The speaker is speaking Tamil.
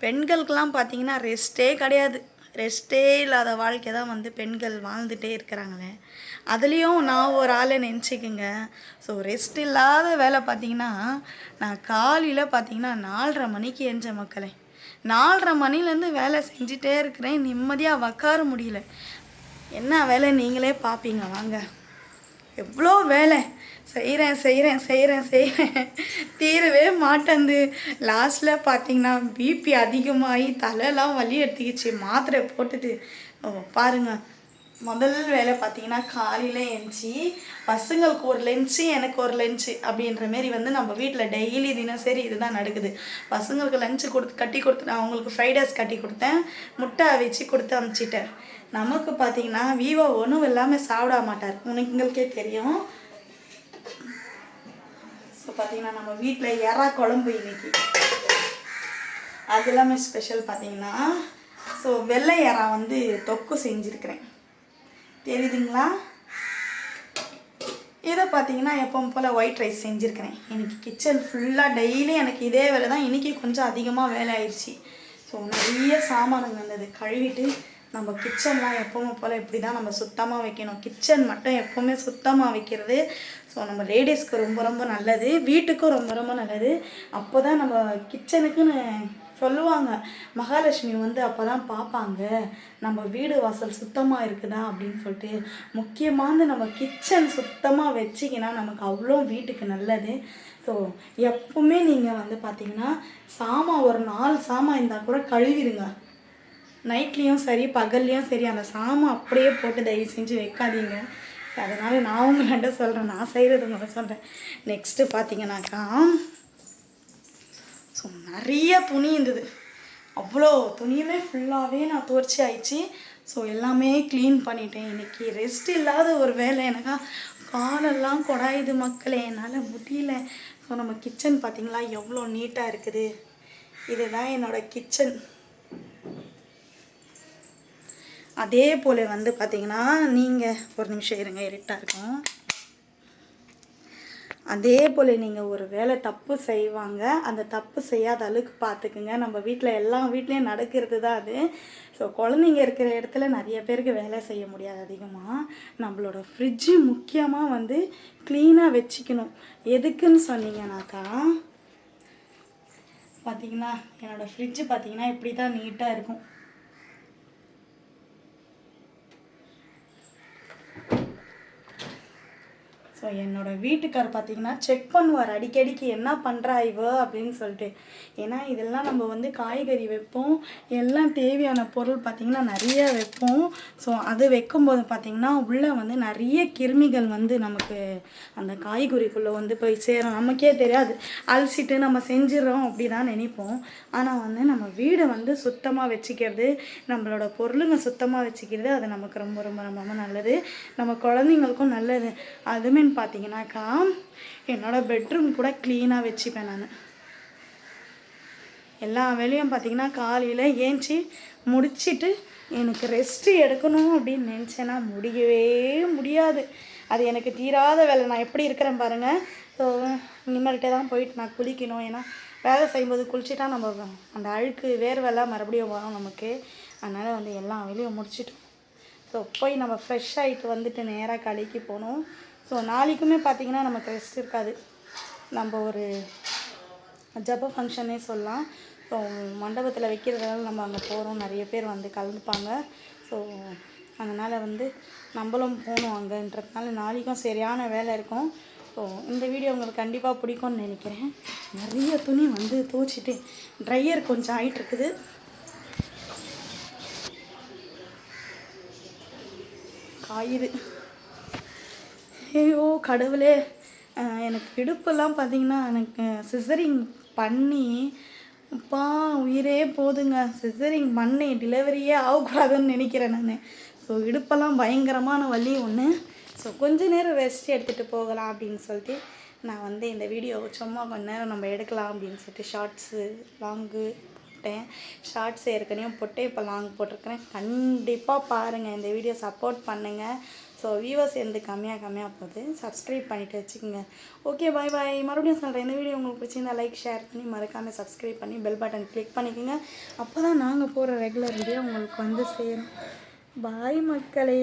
பெண்களுக்கெல்லாம் பார்த்தீங்கன்னா ரெஸ்ட்டே கிடையாது. ரெஸ்ட்டே இல்லாத வாழ்க்கை தான் வந்து பெண்கள் வாழ்ந்துட்டே இருக்கிறாங்களே அதுலேயும் நான் ஒரு ஆளை நினச்சிக்கோங்க. ஸோ ரெஸ்ட் இல்லாத வேலை பார்த்தீங்கன்னா நான் காலையில் பார்த்தீங்கன்னா நாலரை மணிக்கு எஞ்ச மக்களே. நாலரை மணிலேருந்து வேலை செஞ்சிட்டே இருக்கிறேன். நிம்மதியாக உக்கார முடியல. என்ன வேலை நீங்களே பார்ப்பீங்க. வாங்க. எவ்வளோ வேலை. செய்கிறேன் செய்கிறேன் செய்கிறேன் செய்கிறேன் தீரவே மாட்டேந்து லாஸ்ட்டில் பார்த்தீங்கன்னா பிபி அதிகமாகி தலைலாம் வலி எடுத்துக்கிச்சு. மாத்திரை போட்டுட்டு. ஓ, பாருங்க. முதல் வேலை பார்த்தீங்கன்னா காலையில் எழுந்துச்சி பசங்களுக்கு ஒரு லென்ச்சு எனக்கு ஒரு லென்ச்சு அப்படின்ற மாரி வந்து நம்ம வீட்டில் டெய்லி தினசரி இதுதான் நடக்குது. பசங்களுக்கு லஞ்சு கொடுத்து கட்டி கொடுத்து நான் அவங்களுக்கு ஃப்ரைட் ரைஸ் கட்டி கொடுத்தேன். முட்டை வச்சு கொடுத்து அனுப்பிச்சிட்டேன். நமக்கு பார்த்தீங்கன்னா வீவோ ஒன்றும் இல்லாமல் சாப்பிட மாட்டார். உனக்குங்களுக்கே தெரியும். ஸோ பார்த்தீங்கன்னா நம்ம வீட்டில் எறா குழம்பு இன்னைக்கு. அது எல்லாமே ஸ்பெஷல் பார்த்தீங்கன்னா ஸோ வெள்ளை எறா வந்து தொக்கு செஞ்சுருக்கிறேன். தெரியுதுங்களா? இதை பார்த்தீங்கன்னா எப்பவும் போல் ஒயிட் ரைஸ் செஞ்சுருக்கிறேன். எனக்கு கிச்சன் ஃபுல்லாக டெய்லி எனக்கு இதே வேலை தான் இன்றைக்கி கொஞ்சம் அதிகமாக வேலை ஆயிடுச்சு. ஸோ நிறைய சாமானுங்க வந்தது. கழுவிட்டு நம்ம கிச்சன்லாம் எப்பவும் போல் இப்படி தான் நம்ம சுத்தமாக வைக்கணும். கிச்சன் மட்டும் எப்போவுமே சுத்தமாக வைக்கிறது. ஸோ நம்ம லேடிஸ்க்கு ரொம்ப ரொம்ப நல்லது. வீட்டுக்கும் ரொம்ப ரொம்ப நல்லது. அப்போ தான் நம்ம கிச்சனுக்குன்னு சொல்லுவாங்க. மகாலட்சுமி வந்து அப்போ தான் பார்ப்பாங்க நம்ம வீடு வாசல் சுத்தமாக இருக்குதா அப்படின்னு சொல்லிட்டு முக்கியமானது நம்ம கிச்சன் சுத்தமாக வச்சிங்கன்னா நமக்கு அவ்வளோ வீட்டுக்கு நல்லது. ஸோ எப்பவுமே நீங்கள் வந்து பார்த்தீங்கன்னா சாமான் ஒரு நாலு சாமான் இருந்தால் கூட கழுவிடுங்க. நைட்லேயும் சரி பகல்லையும் சரி அந்த சாமை அப்படியே போட்டு தயவு செஞ்சு வைக்காதீங்க. அதனால் நான் உங்கள்கிட்ட சொல்கிறேன் நான் செய்கிறது உங்களை சொல்கிறேன் நெக்ஸ்ட்டு பார்த்தீங்கன்னாக்கா ஸோ நிறைய துணி இருந்தது. அவ்வளோ துணியுமே ஃபுல்லாகவே நான் துவர்ச்சி ஆயிடுச்சு. ஸோ எல்லாமே க்ளீன் பண்ணிட்டேன். இன்றைக்கி ரெஸ்ட் இல்லாத ஒரு வேலை. எனக்கா காலெல்லாம் கொடாயுது மக்களே. என்னால் முடியல. ஸோ நம்ம கிச்சன் பார்த்தீங்களா எவ்வளோ நீட்டாக இருக்குது. இதுதான் என்னோடய கிச்சன் அதே போல் வந்து பார்த்தீங்கன்னா நீங்கள் ஒரு நிமிஷம் இருங்க இருட்டாக இருக்கும். அதே போல் நீங்கள் ஒரு வேலை தப்பு செய்வாங்க. அந்த தப்பு செய்யாத அளவுக்கு பார்த்துக்குங்க நம்ம வீட்டில் எல்லா வீட்லேயும் நடக்கிறது தான் அது. ஸோ குழந்தைங்க இருக்கிற இடத்துல நிறைய பேருக்கு வேலை செய்ய முடியாது அதிகமாக நம்மளோட ஃப்ரிட்ஜு முக்கியமாக வந்து க்ளீனாக வச்சுக்கணும். எதுக்குன்னு சொன்னீங்கன்னாக்கா பார்த்தீங்கன்னா என்னோடய ஃப்ரிட்ஜு பார்த்தீங்கன்னா இப்படி தான் நீட்டாக இருக்கும். ஸோ என்னோட வீட்டுக்கார் பார்த்தீங்கன்னா செக் பண்ணுவார். அடிக்கடிக்கு என்ன பண்ணுறா இவ? அப்படின்னு சொல்லிட்டு. ஏன்னா இதெல்லாம் நம்ம வந்து காய்கறி வைப்போம். எல்லாம் தேவையான பொருள் பார்த்திங்கன்னா நிறைய வைப்போம். ஸோ அது வைக்கும்போது பார்த்திங்கன்னா உள்ளே வந்து நிறைய கிருமிகள் வந்து நமக்கு அந்த காய்கறிக்குள்ளே வந்து போய் சேரும். நமக்கே தெரியாது. அலசிட்டு நம்ம செஞ்சிடறோம் அப்படி தான் நினைப்போம். ஆனால் வந்து நம்ம வீடை வந்து சுத்தமாக வச்சுக்கிறது நம்மளோட பொருளுங்க சுத்தமாக வச்சுக்கிறது அது நமக்கு ரொம்ப ரொம்ப ரொம்ப ரொம்ப நல்லது. நம்ம குழந்தைங்களுக்கும் நல்லது. அதுமே பார்த்தீங்கன்னாக்கா என்னோட பெட்ரூம் கூட க்ளீனாக வச்சுப்பேன் நான். எல்லா வேலையும் பார்த்தீங்கன்னா காலையில் ஏஞ்சி முடிச்சுட்டு எனக்கு ரெஸ்ட்டு எடுக்கணும் அப்படின்னு நினச்சேன்னா முடியவே முடியாது. அது எனக்கு தீராத வேலை. நான் எப்படி இருக்கிறேன் பாருங்கள் ஸோ இனிமேல்கிட்ட தான் போயிட்டு நான் குளிக்கணும். ஏன்னா வேலை செய்யும்போது குளிச்சுட்டா நம்ம அந்த அழுக்கு வேர்வெல்லாம் மறுபடியும் வரும் நமக்கு. அதனால் வந்து எல்லா வேலையும் முடிச்சிட்டோம். ஸோ போய் நம்ம ஃப்ரெஷ் ஆகிட்டு வந்துட்டு நேராக கடைக்கு போகணும். ஸோ நாளைக்குமே பார்த்திங்கன்னா நமக்கு ரெஸ்ட் இருக்காது. நம்ம ஒரு ஜப ஃபங்க்ஷனே சொல்லலாம். ஸோ மண்டபத்தில் வைக்கிறதுனால நம்ம அங்கே போகிறோம் நிறைய பேர் வந்து கலந்துப்பாங்க. ஸோ அதனால் வந்து நம்மளும் போகணும் அங்கேன்றதுனால நாளைக்கும் சரியான வேலை இருக்கும். ஸோ இந்த வீடியோ உங்களுக்கு கண்டிப்பாக பிடிக்கும்னு நினைக்கிறேன். நிறைய துணி வந்து துவைச்சிட்டு ட்ரையர் கொஞ்சம் ஆயிட்டு இருக்குது காயுது. ஐயோ கடவுளே எனக்கு இடுப்பெல்லாம் பார்த்தீங்கன்னா எனக்கு சிசரிங் பண்ணி அப்பா உயிரே போதுங்க. சிசரிங் பண்ணி டெலிவரியே ஆகக்கூடாதுன்னு நினைக்கிறேன் நான். ஸோ இடுப்பெல்லாம் பயங்கரமான வலி ஒன்று ஸோ கொஞ்ச நேரம் ரெஸ்ட் எடுத்துகிட்டு போகலாம் அப்படின்னு சொல்லிட்டு நான் வந்து இந்த வீடியோ சும்மா கொஞ்ச நேரம் நம்ம எடுக்கலாம் அப்படின்னு சொல்லிட்டு ஷார்ட்ஸு லாங்கு போட்டேன். ஷார்ட்ஸ் ஏற்கனவே போட்டு இப்போ லாங் போட்டிருக்கிறேன். கண்டிப்பாக பாருங்கள் இந்த வீடியோ சப்போர்ட் பண்ணுங்கள் ஸோ வியூவர்ஸ் எந்த கம்மியாக கம்மியாக போகுது. சப்ஸ்கிரைப் பண்ணிவிட்டு வச்சுக்கோங்க. ஓகே பாய் பாய் மறுபடியும் சொல்கிறேன் இந்த வீடியோ உங்களுக்கு பிடிச்சிருந்தா லைக் ஷேர் பண்ணி மறக்காமல் சப்ஸ்கிரைப் பண்ணி பெல் பட்டன் கிளிக் பண்ணிக்கோங்க. அப்போ தான் நாங்கள் போகிற ரெகுலர் வீடியோ உங்களுக்கு வந்து சேரும். பாய் மக்களே.